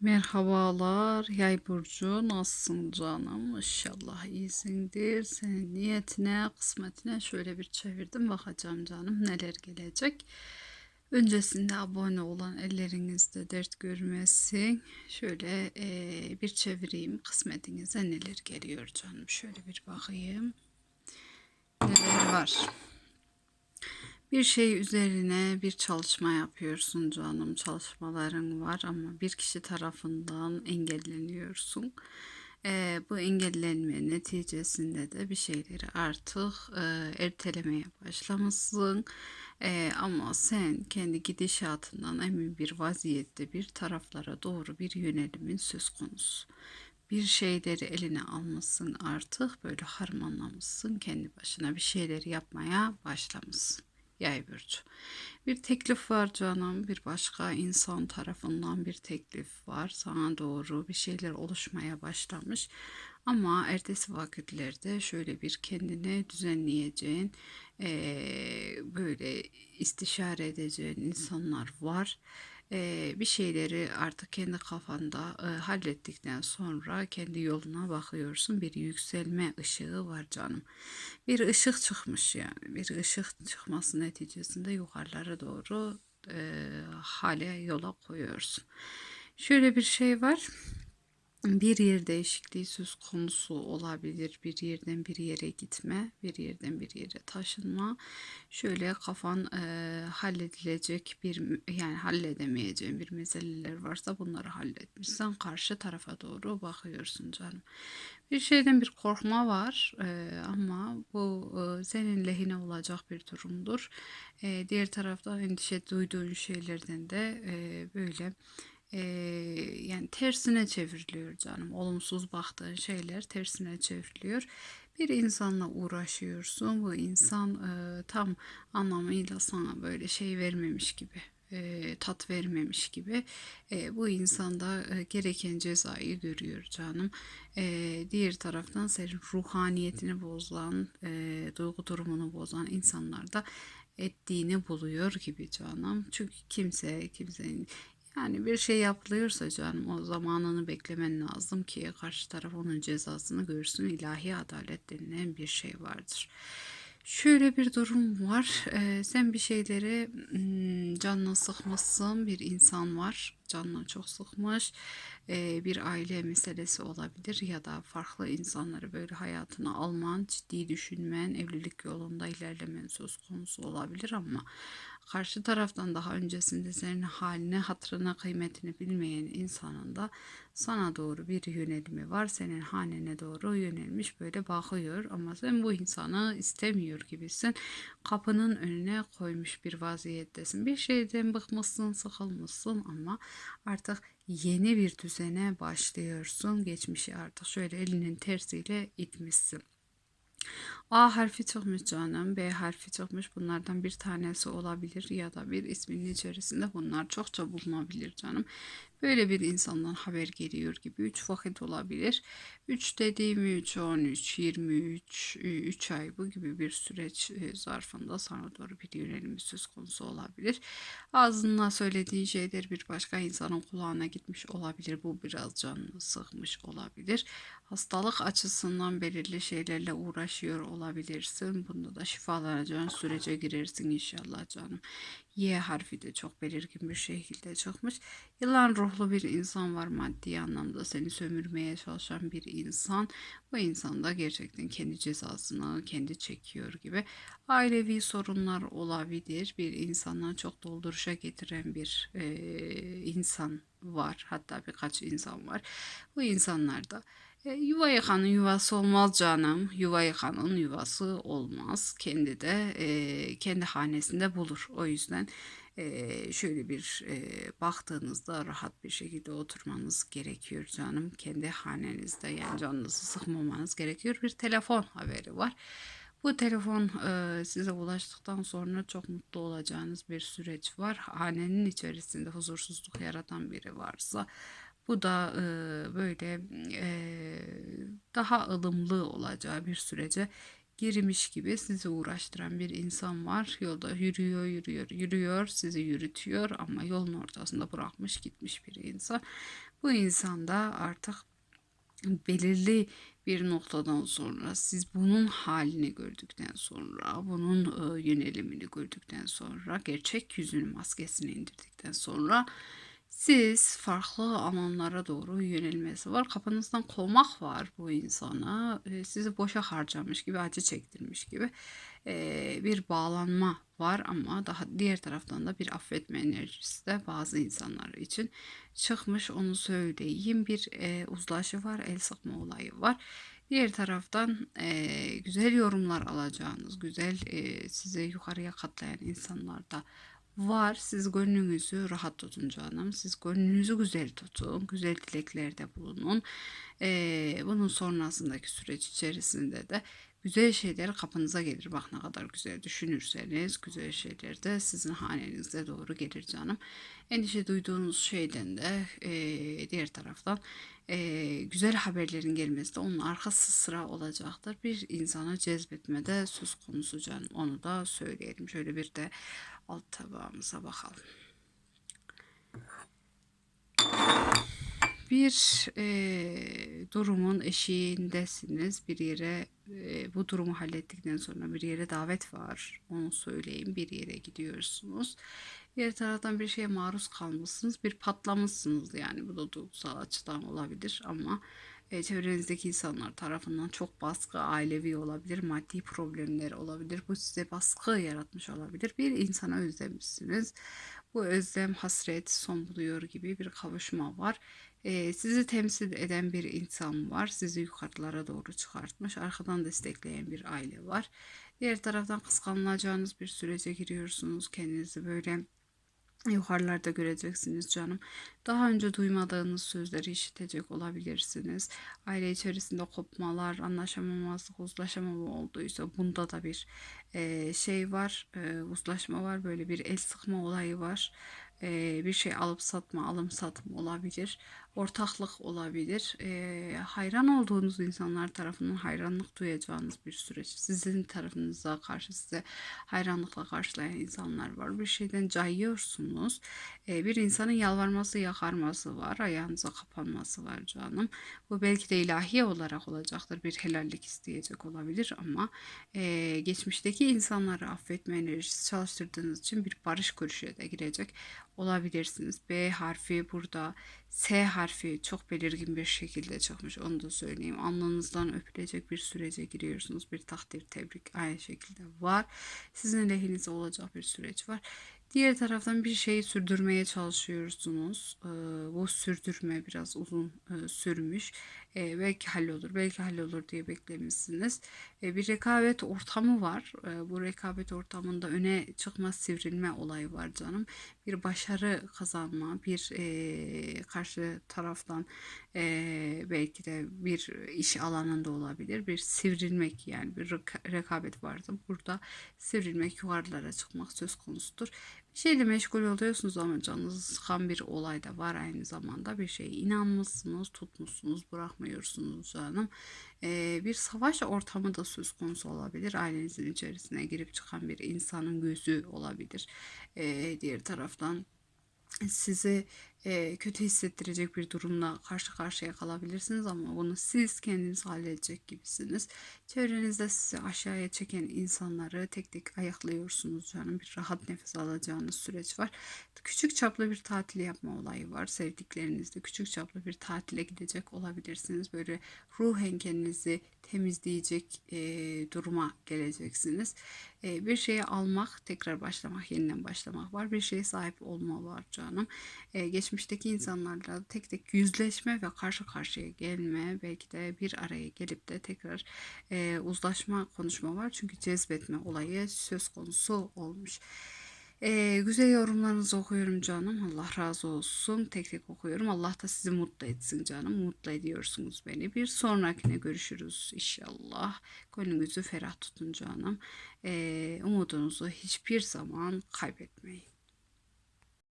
Merhabalar Yay burcu nasılsın canım? İnşallah iyisindir. Senin niyetine, kısmetine şöyle bir çevirdim bakacağım canım neler gelecek. Öncesinde abone olan ellerinizde dert görmesin. Şöyle eee, bir çevireyim kısmetinize neler geliyor canım. Şöyle bir bakayım neler var. Bir şey üzerine bir çalışma yapıyorsun canım. Çalışmaların var ama bir kişi tarafından engelleniyorsun. Eee, bu engellenme neticesinde de bir şeyleri artık eee, ertelemeye başlamışsın. Eee, ama sen kendi gidişatından emin bir vaziyette bir taraflara doğru bir yönelimin söz konusu. Bir şeyleri eline almışsın artık böyle harmanlamışsın kendi başına bir şeyleri yapmaya başlamışsın. Yay burcu. Bir teklif var canım. Bir başka insan tarafından bir teklif var. Sana doğru bir şeyler oluşmaya başlamış. Ama ertesi vakitlerde şöyle bir kendine düzenleyeceğin, eee, böyle istişare edeceğin insanlar var. Eee, bir şeyleri artık kendi kafanda eee, hallettikten sonra kendi yoluna bakıyorsun. Bir yükselme ışığı var canım. Bir ışık çıkmış yani. Bir ışık çıkması neticesinde yukarılara doğru eee, hale yola koyuyorsun. Şöyle bir şey var. Bir yer değişikliği söz konusu olabilir. Bir yerden bir yere gitme, bir yerden bir yere taşınma. Şöyle kafan eee, halledilecek bir yani halledemeyeceğin bir meseleler varsa bunları halletmişsen karşı tarafa doğru bakıyorsun canım. Bir şeyden bir korkma var eee, ama bu eee, senin lehine olacak bir durumdur. Eee, diğer taraftan endişe duyduğun şeylerden de eee, böyle Eee, yani tersine çevriliyor canım. Olumsuz baktığın şeyler tersine çevriliyor. Bir insanla uğraşıyorsun. Bu insan eee, tam anlamıyla sana böyle şey vermemiş gibi eee, tat vermemiş gibi Eee, bu insanda eee, gereken cezayı görüyor canım. Eee, diğer taraftan senin ruhaniyetini bozan, eee, duygu durumunu bozan insanlar da ettiğini buluyor gibi canım. Çünkü kimse kimsenin yani bir şey yapılıyorsa canım o zamanını beklemen lazım ki karşı taraf onun cezasını görsün. İlahi adalet denilen bir şey vardır. Şöyle bir durum var. Ee, sen bir şeyleri mm, canına sıkmışsın. Bir insan var. Canına çok sıkmış. Ee, bir aile meselesi olabilir ya da farklı insanları böyle hayatına alman, ciddi düşünmen, evlilik yolunda ilerlemen söz konusu olabilir ama karşı taraftan daha öncesinde senin haline, hatırına, kıymetini bilmeyen insanın da sana doğru bir yönelimi var. Senin hanene doğru yönelmiş böyle bakıyor ama sen bu insanı istemiyor gibisin. Kapının önüne koymuş bir vaziyettesin. Bir şeyden bıkmışsın, sıkılmışsın ama artık yeni bir düzene başlıyorsun. Geçmişi artık şöyle elinin tersiyle itmişsin. A harfi çıkmış canım. B harfi çıkmış. Bunlardan bir tanesi olabilir ya da bir isminin içerisinde bunlar çokça bulunabilir canım. Böyle bir insandan haber geliyor gibi 3 vakit olabilir. 3 dediğim 3, 13, 23, 3 ay bu gibi bir süreç e, zarfında sana doğru bir yönelim söz konusu olabilir. Ağzına söylediğin şeyler bir başka insanın kulağına gitmiş olabilir. Bu biraz canını sıkmış olabilir. Hastalık açısından belirli şeylerle uğraşıyor olabilirsin. Bunda da şifalanacağın sürece girersin inşallah canım. Y harfi de çok belirgin bir şekilde çıkmış. Yılan ruhlu bir insan var maddi anlamda seni sömürmeye çalışan bir insan. Bu insan da gerçekten kendi cezasını kendi çekiyor gibi. Ailevi sorunlar olabilir. Bir insandan çok dolduruşa getiren bir e, insan var. Hatta birkaç insan var. Bu insanlar da e, yuva yıkanın yuvası olmaz canım. Yuva yıkanın yuvası olmaz. Kendi de e, kendi hanesinde bulur. O yüzden e, şöyle bir e, baktığınızda rahat bir şekilde oturmanız gerekiyor canım. Kendi hanenizde yani canınızı sıkmamanız gerekiyor. Bir telefon haberi var. Bu telefon e, size ulaştıktan sonra çok mutlu olacağınız bir süreç var. Hanenin içerisinde huzursuzluk yaratan biri varsa bu da e, böyle e, daha ılımlı olacağı bir sürece girmiş gibi sizi uğraştıran bir insan var. Yolda yürüyor, yürüyor, yürüyor, sizi yürütüyor ama yolun ortasında bırakmış gitmiş bir insan. Bu insan da artık belirli bir noktadan sonra siz bunun halini gördükten sonra, bunun e, yönelimini gördükten sonra, gerçek yüzünün maskesini indirdikten sonra siz farklı alanlara doğru yönelmesi var. Kafanızdan kovmak var bu insana. E, sizi boşa harcamış gibi, acı çektirmiş gibi bir bağlanma var ama daha diğer taraftan da bir affetme enerjisi de bazı insanlar için çıkmış onu söyleyeyim. Bir e, uzlaşı var, el sıkma olayı var. Diğer taraftan e, güzel yorumlar alacağınız, güzel e, sizi yukarıya katlayan insanlar da var. Siz gönlünüzü rahat tutun canım. Siz gönlünüzü güzel tutun. Güzel dileklerde bulunun. Ee, bunun sonrasındaki süreç içerisinde de güzel şeyler kapınıza gelir. Bak ne kadar güzel düşünürseniz güzel şeyler de sizin hanenize doğru gelir canım. Endişe duyduğunuz şeyden de e, diğer taraftan e, güzel haberlerin gelmesi de onun arkası sıra olacaktır. Bir insana cezbetmede söz konusu canım. Onu da söyleyelim. Şöyle bir de alt tabağımıza bakalım. Bir e, durumun eşiğindesiniz. Bir yere bu durumu hallettikten sonra bir yere davet var. Onu söyleyeyim. Bir yere gidiyorsunuz. Diğer taraftan bir şeye maruz kalmışsınız. Bir patlamışsınız yani. Bu da duygusal açıdan olabilir ama e, çevrenizdeki insanlar tarafından çok baskı ailevi olabilir, maddi problemler olabilir. Bu size baskı yaratmış olabilir. Bir insana özlemişsiniz. Bu özlem, hasret son buluyor gibi bir kavuşma var. E, sizi temsil eden bir insan var. Sizi yukarılara doğru çıkartmış. Arkadan destekleyen bir aile var. Diğer taraftan kıskanılacağınız bir sürece giriyorsunuz. Kendinizi böyle yukarılarda göreceksiniz canım. Daha önce duymadığınız sözleri işitecek olabilirsiniz. Aile içerisinde kopmalar, anlaşamamazlık, uzlaşamama olduysa bunda da bir e, şey var, e, uzlaşma var. Böyle bir el sıkma olayı var. E, bir şey alıp satma, alım satım olabilir. Ortaklık olabilir. E, hayran olduğunuz insanlar tarafından hayranlık duyacağınız bir süreç. Sizin tarafınıza karşı size hayranlıkla karşılayan insanlar var. Bir şeyden cayıyorsunuz. E, bir insanın yalvarması, yakarması var. Ayağınıza kapanması var canım. Bu belki de ilahi olarak olacaktır. Bir helallik isteyecek olabilir ama e, geçmişteki insanları affetme enerjisi çalıştırdığınız için bir barış görüşüne de girecek olabilirsiniz. B harfi burada. S harfi çok belirgin bir şekilde çıkmış. Onu da söyleyeyim. Alnınızdan öpülecek bir sürece giriyorsunuz. Bir takdir, tebrik aynı şekilde var. Sizin lehinize olacak bir süreç var. Diğer taraftan bir şeyi sürdürmeye çalışıyorsunuz. Ee, bu sürdürme biraz uzun e, sürmüş. Ee, belki hallolur, belki hallolur diye beklemişsiniz. Ee, bir rekabet ortamı var. Ee, bu rekabet ortamında öne çıkma, sivrilme olayı var canım. Bir başarı kazanma, bir e, karşı taraftan e, belki de bir iş alanında olabilir. Bir sivrilmek yani bir rekabet vardı. Burada sivrilmek, yukarılara çıkmak söz konusudur şeyle meşgul oluyorsunuz ama canınızı sıkan bir olay da var aynı zamanda. Bir şeye inanmışsınız, tutmuşsunuz, bırakmıyorsunuz canım. Ee, bir savaş ortamı da söz konusu olabilir. Ailenizin içerisine girip çıkan bir insanın gözü olabilir. Ee, diğer taraftan sizi e, kötü hissettirecek bir durumla karşı karşıya kalabilirsiniz ama bunu siz kendiniz halledecek gibisiniz. Çevrenizde sizi aşağıya çeken insanları tek tek ayaklıyorsunuz canım. Bir rahat nefes alacağınız süreç var. Küçük çaplı bir tatil yapma olayı var. Sevdiklerinizle küçük çaplı bir tatile gidecek olabilirsiniz. Böyle ruhen kendinizi temizleyecek e, duruma geleceksiniz. E, bir şeyi almak, tekrar başlamak, yeniden başlamak var. Bir şeye sahip olma var canım. E, geçmişteki insanlarla tek tek yüzleşme ve karşı karşıya gelme, belki de bir araya gelip de tekrar e, uzlaşma konuşma var. Çünkü cezbetme olayı söz konusu olmuş. Ee, güzel yorumlarınızı okuyorum canım. Allah razı olsun. Tek tek okuyorum. Allah da sizi mutlu etsin canım. Mutlu ediyorsunuz beni. Bir sonrakine görüşürüz inşallah. Gönlünüzü ferah tutun canım. Ee, umudunuzu hiçbir zaman kaybetmeyin.